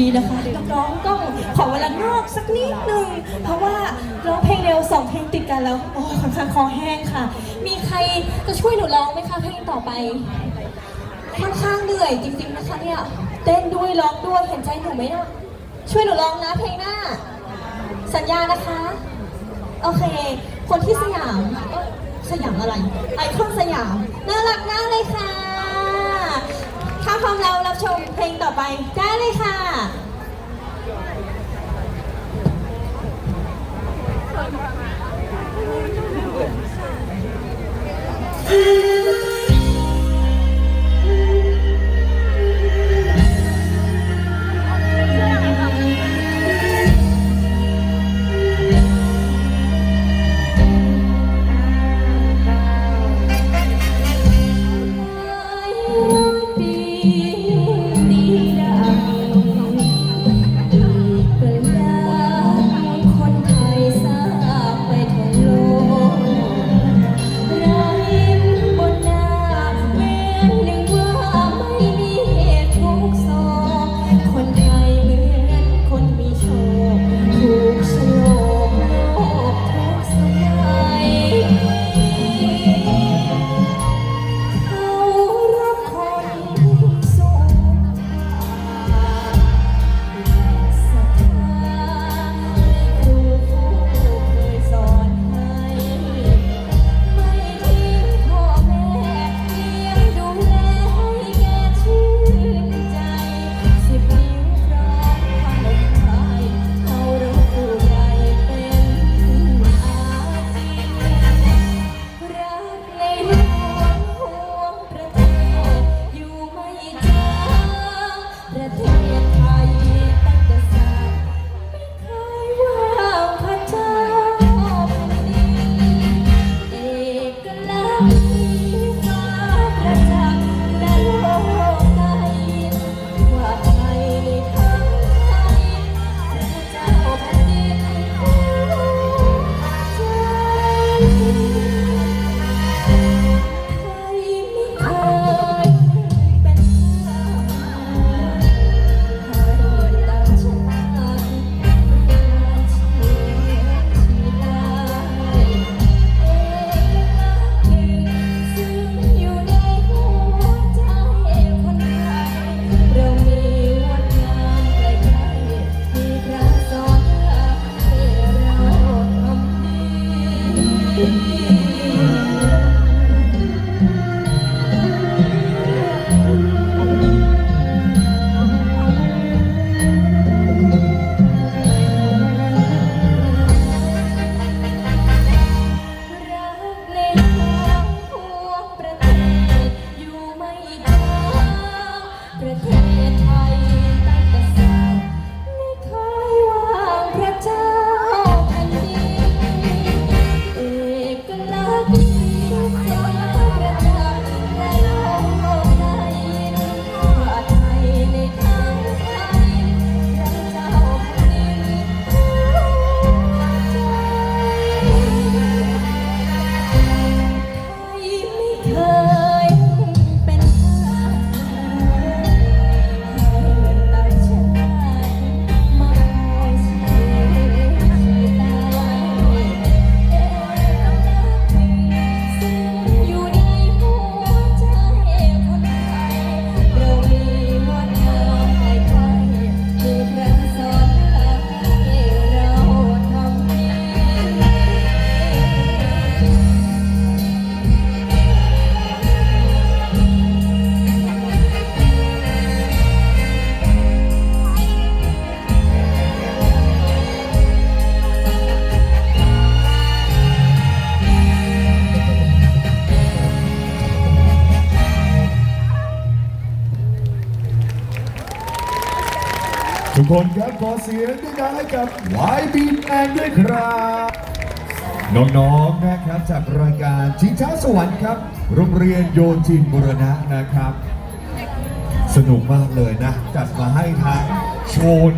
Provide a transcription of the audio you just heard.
ดีๆนะคะน้องๆต้องขอเวลานอกสักนิดหนึ่งเพราะว่าร้องเพลงเร็วสองเพลงติดกันแล้วโอ้ค่อนข้างคอแห้งค่ะ มีใครจะช่วยหนูร้องไหมคะเพลงต่อไป ค่อนข้างเหนื่อยจริงๆนะคะเนี่ยเต้นด้วยร้องด้วยเห็นใจหนูไหมนะช่วยหนูร้องนะเพลงหน้า สัญญานะคะ โอเค คนที่สยามสยามอะไรไอคอนสยามน่ารักมากเลยค่ะถ้าพร้อมแล้วรับชมเพลงต่อไปได้ เล ทุกคนครับขอเสียงดังๆให้กับวายบีแอนด้วยครับ น้องๆนะครับจากรายการชิงช้าสวรรค์ครับ โรงเรียนโยจินบุรณะนะครับ สนุกมากเลยนะ จัดมาให้ทางโชน